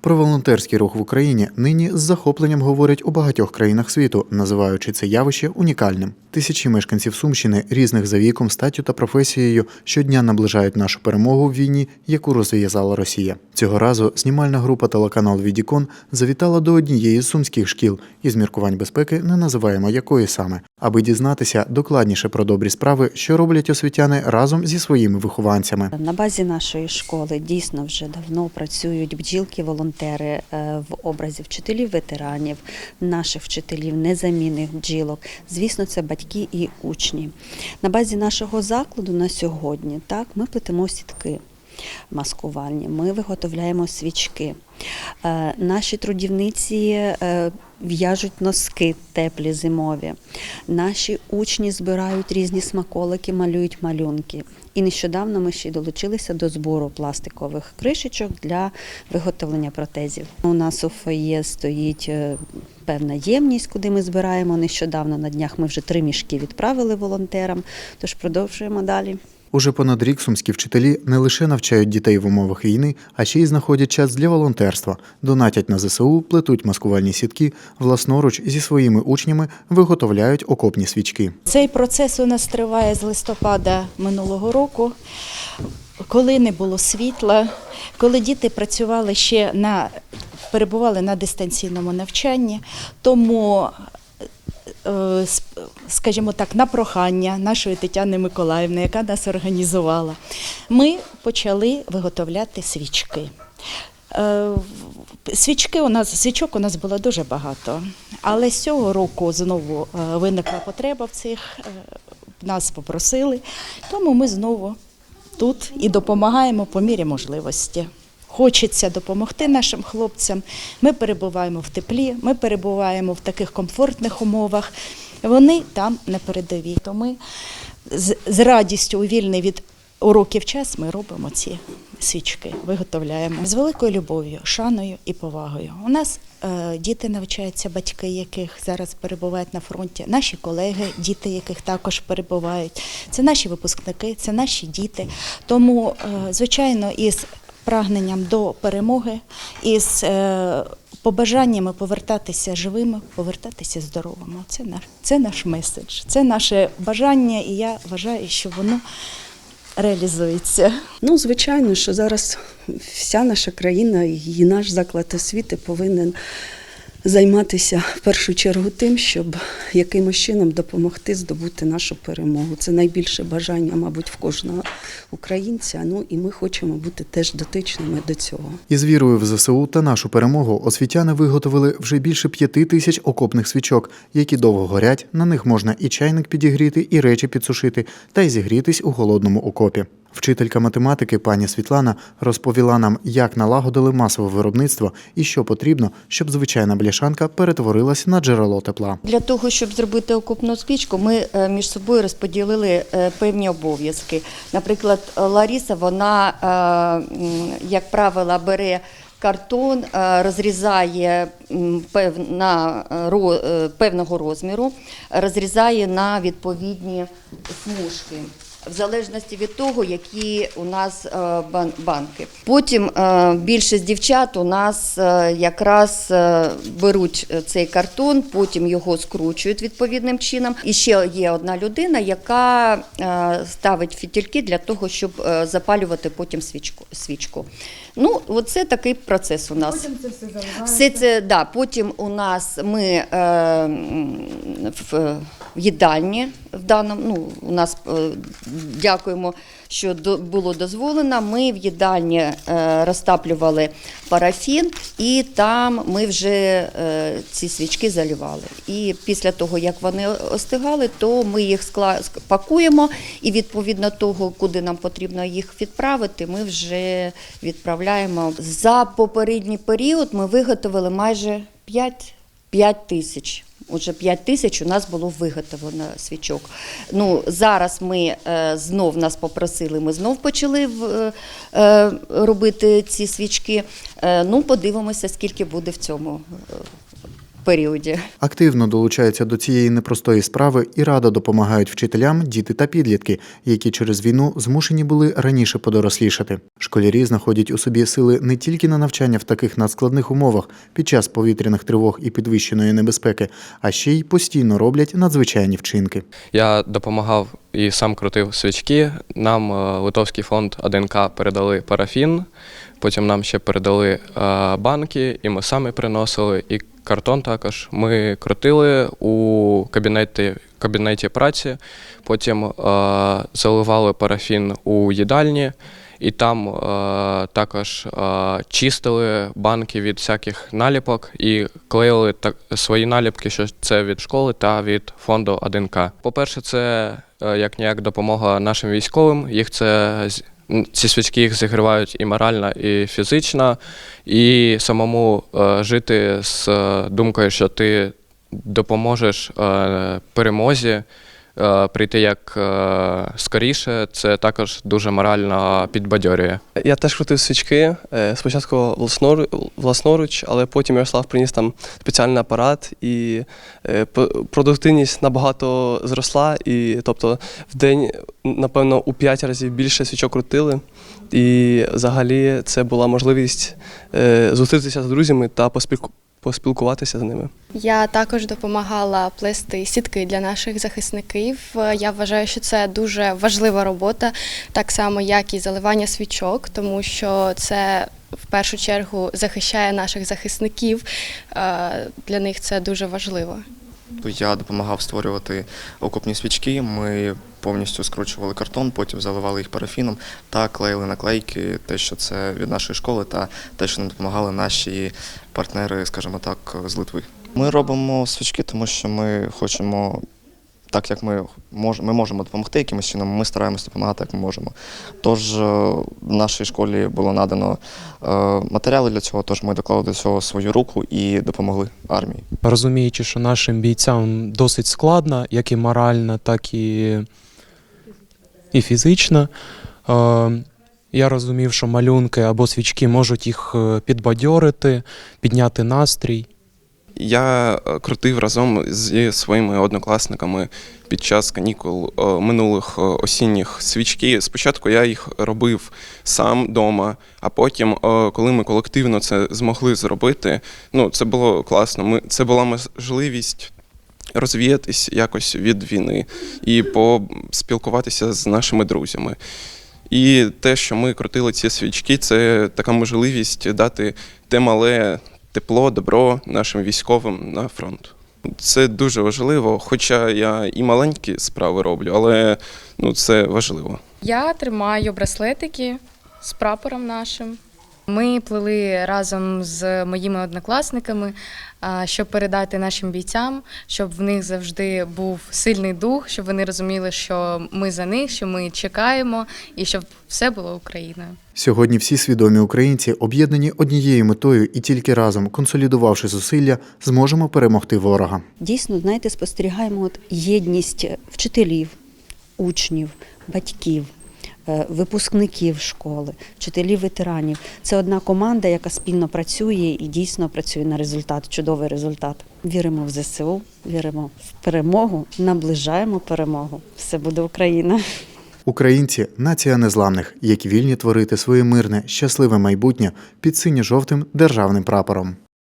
Про волонтерський рух в Україні нині з захопленням говорять у багатьох країнах світу, називаючи це явище унікальним. Тисячі мешканців Сумщини різних за віком, статтю та професією щодня наближають нашу перемогу в війні, яку розв'язала Росія. Цього разу знімальна група телеканал Відікон завітала до однієї з сумських шкіл із міркувань безпеки не називаємо якої саме, аби дізнатися докладніше про добрі справи, що роблять освітяни разом зі своїми вихованцями. На базі нашої школи дійсно вже давно працюють бджілки-волонтери е, в образі вчителів ветеранів, наших вчителів, незамінних бджілок. Звісно, це батьки і учні. На базі нашого закладу на сьогодні так ми плетемо сітки маскувальні, ми виготовляємо свічки. Е, Наші трудівниці е, в'яжуть носки теплі зимові. Наші учні збирають різні смаколики, малюють малюнки. І нещодавно ми ще й долучилися до збору пластикових кришечок для виготовлення протезів. У нас у фоє стоїть е, певна ємність, куди ми збираємо. Нещодавно на днях ми вже три мішки відправили волонтерам, тож продовжуємо далі. Уже понад рік сумські вчителі не лише навчають дітей в умовах війни, а ще й знаходять час для волонтерства, донатять на ЗСУ, плетуть маскувальні сітки, власноруч зі своїми учнями виготовляють окопні свічки. Цей процес у нас триває з листопада минулого року, коли не було світла, коли діти працювали ще на перебували на дистанційному навчанні, тому. Е, Скажімо так, на прохання нашої Тетяни Миколаївни, яка нас організувала, ми почали виготовляти свічки. Е, Свічки у нас свічок у нас було дуже багато, але з цього року знову е, виникла потреба в цих. Нас попросили, тому ми знову тут і допомагаємо по мірі можливості. Хочеться допомогти нашим хлопцям. Ми перебуваємо в теплі, ми перебуваємо в таких комфортних умовах. Вони там на передовій. То ми з, радістю у вільний від уроків час ми робимо ці свічки, виготовляємо з великою любов'ю, шаною і повагою. У нас е, діти навчаються, батьки, яких зараз перебувають на фронті, наші колеги, діти, яких також перебувають. Це наші випускники, це наші діти. Тому, е, звичайно, із прагненням до перемоги, із з побажаннями повертатися живими, повертатися здоровими. Це наш, це наш меседж, це наше бажання, і я вважаю, що воно реалізується. Ну, звичайно, що зараз вся наша країна і наш заклад освіти повинен займатися в першу чергу тим, щоб якимось чином допомогти здобути нашу перемогу. Це найбільше бажання, мабуть, в кожного українця. Ну і ми хочемо бути теж дотичними до цього. Із вірою в ЗСУ та нашу перемогу освітяни виготовили вже більше п'яти тисяч окопних свічок, які довго горять. На них можна і чайник підігріти, і речі підсушити, та й зігрітись у холодному окопі. Вчителька математики пані Світлана розповіла нам, як налагодили масове виробництво і що потрібно, щоб звичайна бляшанка перетворилась на джерело тепла. Для того, щоб зробити окупну спічку, ми е, між собою розподілили е, певні обов'язки. Наприклад, Ларіса, вона, е, як правило, бере картон, розрізає м, пев- на ро- е, певного розміру, розрізає на відповідні смужки. В залежності від того, які у нас е, банки. Потім е, більшість дівчат у нас е, якраз беруть цей картон, потім його скручують відповідним чином. І ще є одна людина, яка ставить фітільки для того, щоб запалювати потім свічку. свічку. Ну, оце такий процес у нас. Потім це все заливається? Все це, да, потім у нас ми е, в, їдальні даному, ну, у нас е, дякуємо, що було дозволено. Ми в їдальні е, розтаплювали парафін, і там ми вже е, ці свічки залівали. І після того, як вони остигали, то ми їх пакуємо, і відповідно того, куди нам потрібно їх відправити, ми вже відправляємо. За попередній період ми виготовили майже 5, 5 тисяч. Отже, 5 тисяч у нас було виготовлено свічок. Ну, зараз ми е, знов нас попросили, ми знов почали е, е, робити ці свічки. Ну, подивимося, скільки буде в цьому періоді. Активно долучаються до цієї непростої справи і радо допомагають вчителям, діти та підлітки, які через війну змушені були раніше подорослішати. Школярі знаходять у собі сили не тільки на навчання в таких надскладних умовах під час повітряних тривог і підвищеної небезпеки, а ще й постійно роблять надзвичайні вчинки. Я допомагав і сам крутив свічки. Нам е, Литовський фонд АДНК передали парафін, потім нам ще передали е, банки, і ми самі приносили, і картон також. Ми крутили у кабінеті, кабінеті праці, потім е, заливали парафін у їдальні. І там е, також е, чистили банки від всяких наліпок і клеїли так, свої наліпки, що це від школи та від фонду АДНК. По-перше, це е, як ніяк допомога нашим військовим. Їх це ці свічки їх зігрівають і морально, і фізично, і самому е, жити з е, думкою, що ти допоможеш е, перемозі. Е, Прийти як е, скоріше, це також дуже морально підбадьорює. Я теж крутив свічки. е, Спочатку власнору- власноруч, але потім Ярослав приніс там спеціальний апарат, і продуктивність набагато зросла. І тобто в день, напевно, у 5 разів більше свічок крутили. І взагалі це була можливість зустрітися з друзями та поспілку- поспілкуватися з ними. Я також допомагала плести сітки для наших захисників. Я вважаю, що це дуже важлива робота, так само як і заливання свічок, тому що це в першу чергу захищає наших захисників. Е, Для них це дуже важливо. Я допомагав створювати окопні свічки. Ми повністю скручували картон, потім заливали їх парафіном та клеїли наклейки, те, що це від нашої школи, та те, що нам допомагали наші партнери, скажімо так, з Литви. Ми робимо свічки, тому що ми хочемо. Так як ми мож, ми можемо допомогти якимось чином, ми стараємося допомагати, як ми можемо. Тож е, в нашій школі було надано е, матеріали для цього, тож ми доклали до цього свою руку і допомогли армії. розуміючи, що нашим бійцям досить складно, як і морально, так і, і фізично. Е, я розумів, що малюнки або свічки можуть їх підбадьорити, підняти настрій. Я е, крутив разом зі своїми однокласниками під час канікул е, минулих е, осінніх свічки. Спочатку я їх робив сам вдома, а потім, коли ми колективно це змогли зробити, ну це було класно. Ми це була можливість. Розвіятись якось від війни і поспілкуватися з нашими друзями. І те, що ми крутили ці свічки, це така можливість дати те мале тепло, добро нашим військовим на фронт. Це дуже важливо, хоча я і маленькі справи роблю, але ну, це важливо. Я тримаю браслетики з прапором нашим. Ми плели разом з моїми однокласниками, щоб передати нашим бійцям, щоб в них завжди був сильний дух, щоб вони розуміли, що ми за них, що ми чекаємо, і щоб все було Україною. Сьогодні всі свідомі українці об'єднані однією метою і тільки разом, консолідувавши зусилля, зможемо перемогти ворога. Дійсно, знаєте, спостерігаємо от єдність вчителів, учнів, батьків. Е, Випускників школи, вчителів ветеранів це одна команда, яка спільно працює і дійсно працює на результат, чудовий результат. Віримо в ЗСУ, віримо в перемогу, наближаємо перемогу. Все буде Україна. Українці нація незламних, які вільні творити своє мирне, щасливе майбутнє під синьо-жовтим державним прапором.